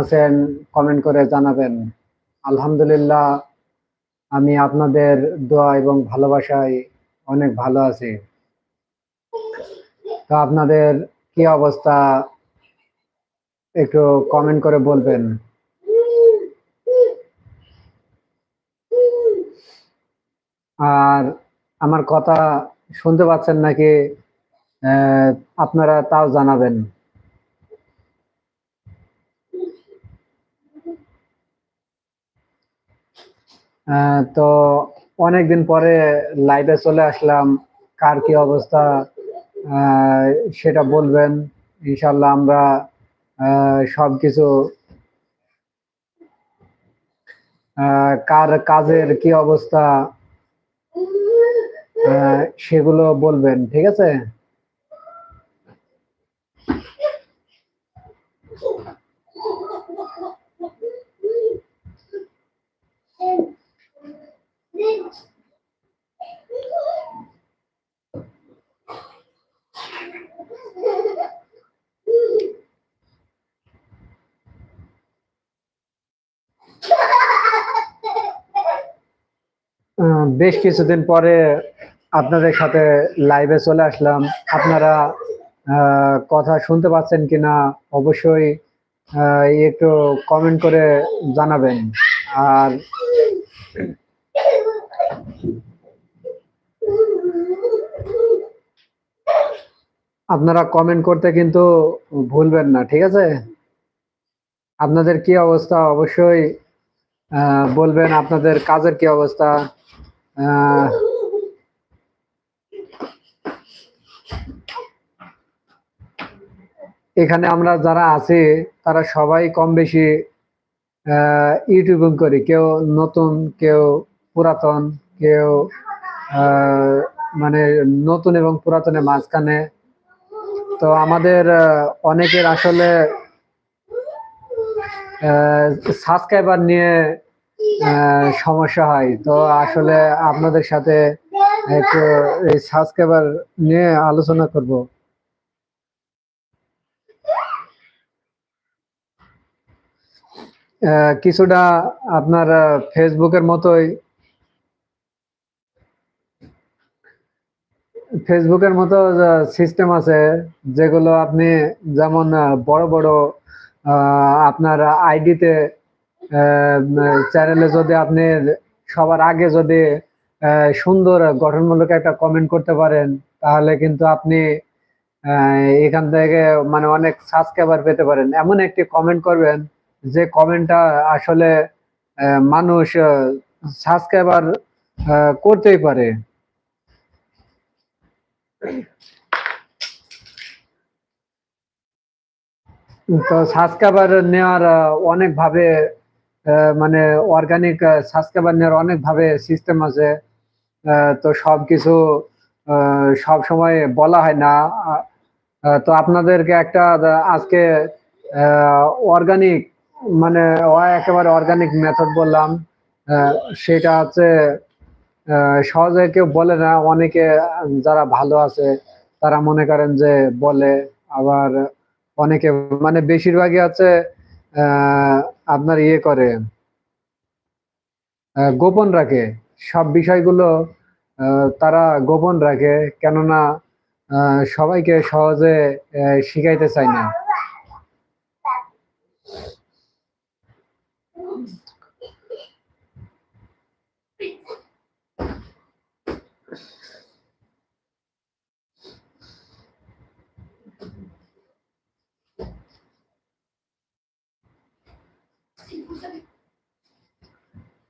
আছেন কমেন্ট করে জানাবেন। আলহামদুলিল্লাহ, আমি আপনাদের দোয়া এবং ভালোবাসায় অনেক ভালো আছি। তো আপনাদের কি অবস্থা? একটু কমেন্ট করে বলবেন। আর আমার কথা শুনতে পাচ্ছেন নাকি? আপনারা তাও জানাবেন। তো অনেকদিন পরে লাইভে চলে আসলাম। কার কি অবস্থা? সেটা বলবেন। ইনশাল্লাহ আমরা আহ, সবকিছু আহ, কার কাজের কি অবস্থা সেগুলো বলবেন ঠিক আছে? বেশ কিছুদিন পরে আপনাদের সাথে লাইভে চলে আসলাম। আপনারা কথা শুনতে পাচ্ছেন কিনা অবশ্যই একটু কমেন্ট করে জানাবেন। আর আপনারা কমেন্ট করতে কিন্তু ভুলবেন না, ঠিক আছে? আপনাদের কি অবস্থা? অবশ্যই বলবেন আপনাদের কাজের কি অবস্থা? এখানে আমরা যারা আছি, তারা সবাই কম বেশি ইউটিউবিং করি। কেউ নতুন, কেউ পুরাতন, কেউ মানে নতুন এবং পুরাতনের মাঝখানে। তো আমাদের অনেকের আসলে সাবস্ক্রাইবার নিয়ে সমস্যা হয়। তো আসলে আপনাদের সাথে একটু এই সাবস্ক্রাইবার নিয়ে আলোচনা করব। কিছুটা আপনার ফেসবুকের মতোই ফেসবুকের মতো সিস্টেম আছে যেগুলো আপনি যেমন বড় বড় আপনার আইডিতে চ্যানেলে যদি আপনি সবার আগে যদি সুন্দর গঠনমূলক একটা কমেন্ট করতে পারেন তাহলে কিন্তু আপনি এখান থেকে মানে অনেক সাবস্ক্রাইবার পেতে পারেন। এমন একটি কমেন্ট করবেন যে কমেন্টটা আসলে মানুষ সাবস্ক্রাইবার করতেই পারে। তো সাবস্ক্রাইবার নেওয়ার আহ, অনেক ভাবে আহ, মানে অর্গানিক সাবস্ক্রাইবার নেওয়ার অনেক ভাবে সিস্টেম আছে তো সব কিছু সব সময় বলা হয় না। তো আপনাদেরকে একটা আজকে অর্গানিক মানে একেবারে অর্গানিক মেথড বললাম। সেটা হচ্ছে সহজে কেউ বলে না। অনেকে যারা ভালো আছে, তারা মনে করেন যে বলে। আবার অনেকে মানে বেশিরভাগই হচ্ছে আপনার ইয়ে করে গোপন রাখে। সব বিষয়গুলো তারা গোপন রাখে, কেননা সবাইকে সহজে শিখাইতে চায় না।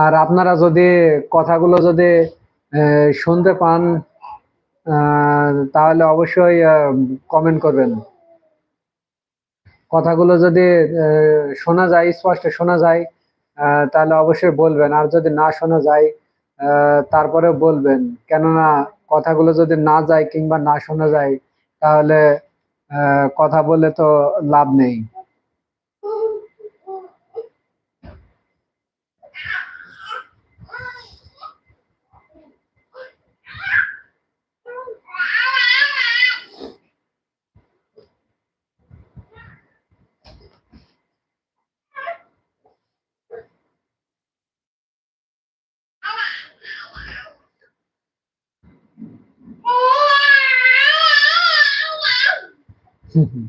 আর আপনারা যদি কথাগুলো যদি শুনতে পান তাহলে অবশ্যই কমেন্ট করবেন। কথাগুলো যদি শোনা যায় স্পষ্ট শোনা যায় তাহলে অবশ্যই বলবেন। আর যদি না শোনা যায় আহ, তারপরেও বলবেন। কেননা কথাগুলো যদি না যায় কিংবা না শোনা যায় তাহলে কথা বলে তো লাভ নেই। হুম,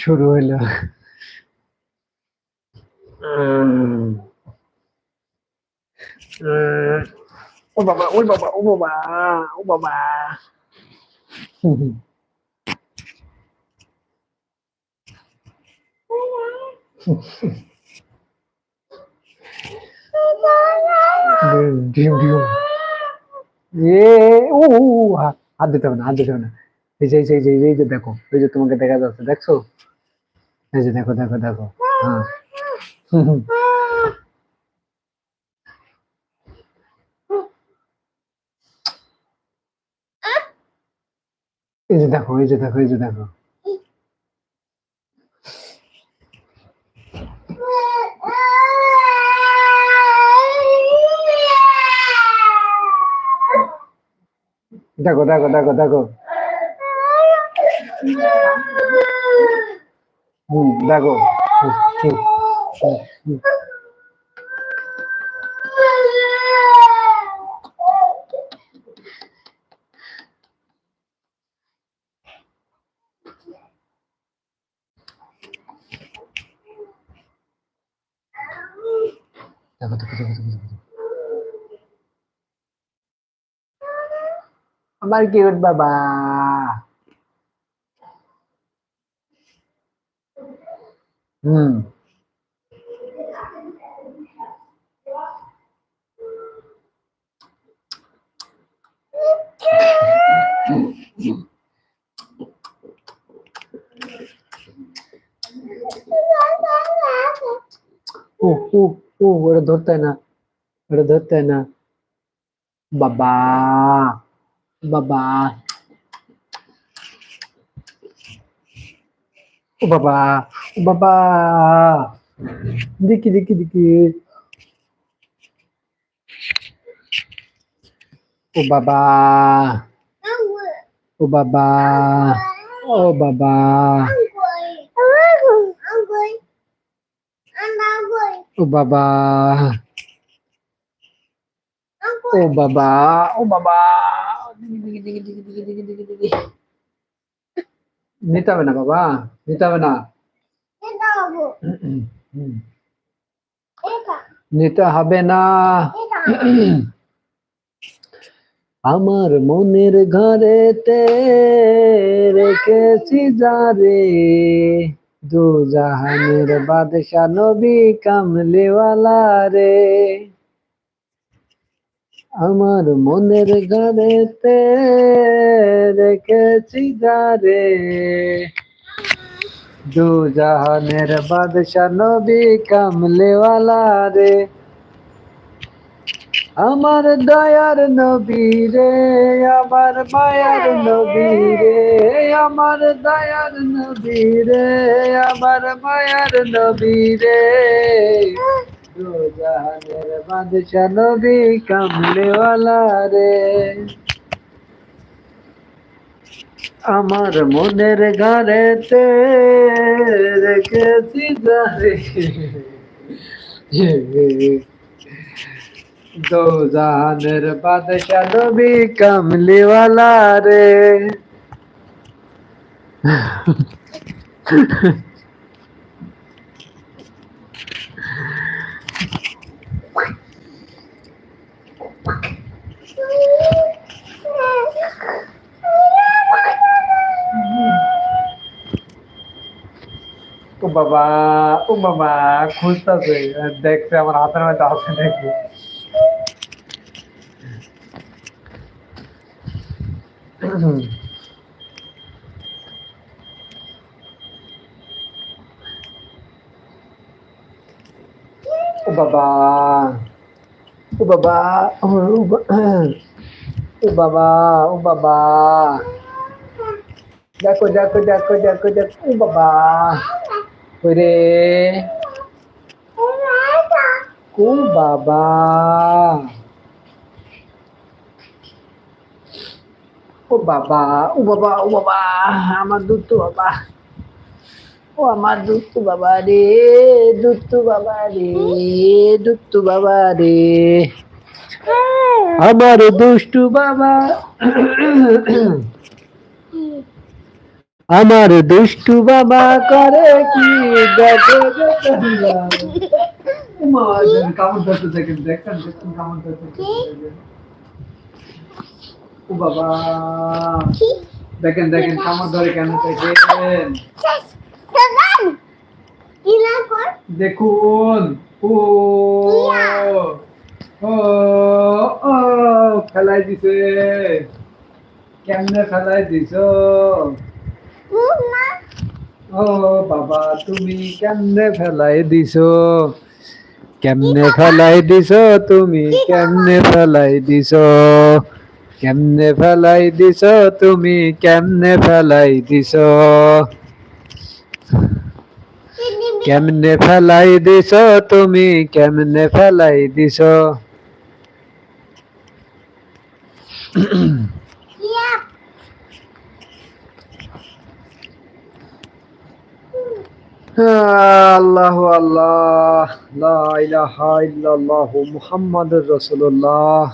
শুরু হইল উম, উম, ও বাবা ওই বাবা ও বাবা ও বাবা হুম, হুম। ডিম ডিম ডিম এ, ও হাত দিতে হবে না, হাত দিতে হবে না। এই যে এই যে এই যে দেখো, এই যে তোমাকে দেখা যাচ্ছে, দেখছ? এই যে দেখো দেখো দেখো হ্যাঁ। এই যে দেখো, এই যে দেখো, এই যে দেখো। দেখো দেখো দেখো দেখো। হুম দেখো হুম, হুম, হুম, হুম। দেখো দেখো দেখো দেখো দেখো। আমার কিউট বাবা হুম ও ও ও ওটা ধরতে হয় না ওটা ধরতে হয় না বাবা babá. O babá, o babá. Dique, dique, dique. O babá. O babá. O babá. O babá. O babá. O babá. নিতে হবে না, বাবা নিতে হবে না। নিতে হবে না। আমার মনের ঘরেতে রেখেছি যারে দু জাহানের বাদশা নবী কামলিওয়ালা রে। আমার মনের ঘরেতে রেখেছি যারে দু জাহানের বাদশা নবী কামলিওয়ালা রে। আমার দয়ার নবী রে, আমার মায়ার নবী রে, আমার দয়ার নবী রে, আমার মায়ার নবী রে। दो जहानेर कमले वाला रे আমার মনের ঘরে রেখেছি যারে दो जहानेर बादशाह नबी कमली वाला रे ও বাবা ও বাবা খুঁজতেছে। দেখছে আমার হাতের মধ্যে আছে নাকি। ও বাবা ও বাবা ও বা- ও বাবা ও বাবা দেখো দেখো দেখো দেখো দেখো ও বাবা ওরে ও বাবা। ও বাবা ও বাবা ও বাবা আমার দুধ বাবা। ও আমার দুত্তু বাবা রে দুত্তু বাবা রে দুত্তু বাবা রে। আমার দুষ্টু বাবা। আমার দুষ্টু বাবা করে কি দেখো কেমন ধরতে দেখেন দেখেন দেখেন কেমন ধরতে দেখেন। ও বাবা দেখেন দেখেন কেমন ধরে কেন দেখেন? দেখুন ও ও ও ফেলাই দিছে। কেমনে ফেলাই দিছ? ও বাবা তুমি কেমনে ফেলাই দিছ কেমনে ফেলাই দিছ তুমি কেমনে ফেলাই দিছ কেমনে ফেলাই দিছ তুমি কেমনে ফেলাই দিছ কেমনে ফেলাই দিছ তুমি কেমনে ফেলাই দিছ আল্লাহ আল্লাহ লা ইলাহা ইল্লাল্লাহ মুহাম্মাদুর রাসূলুল্লাহ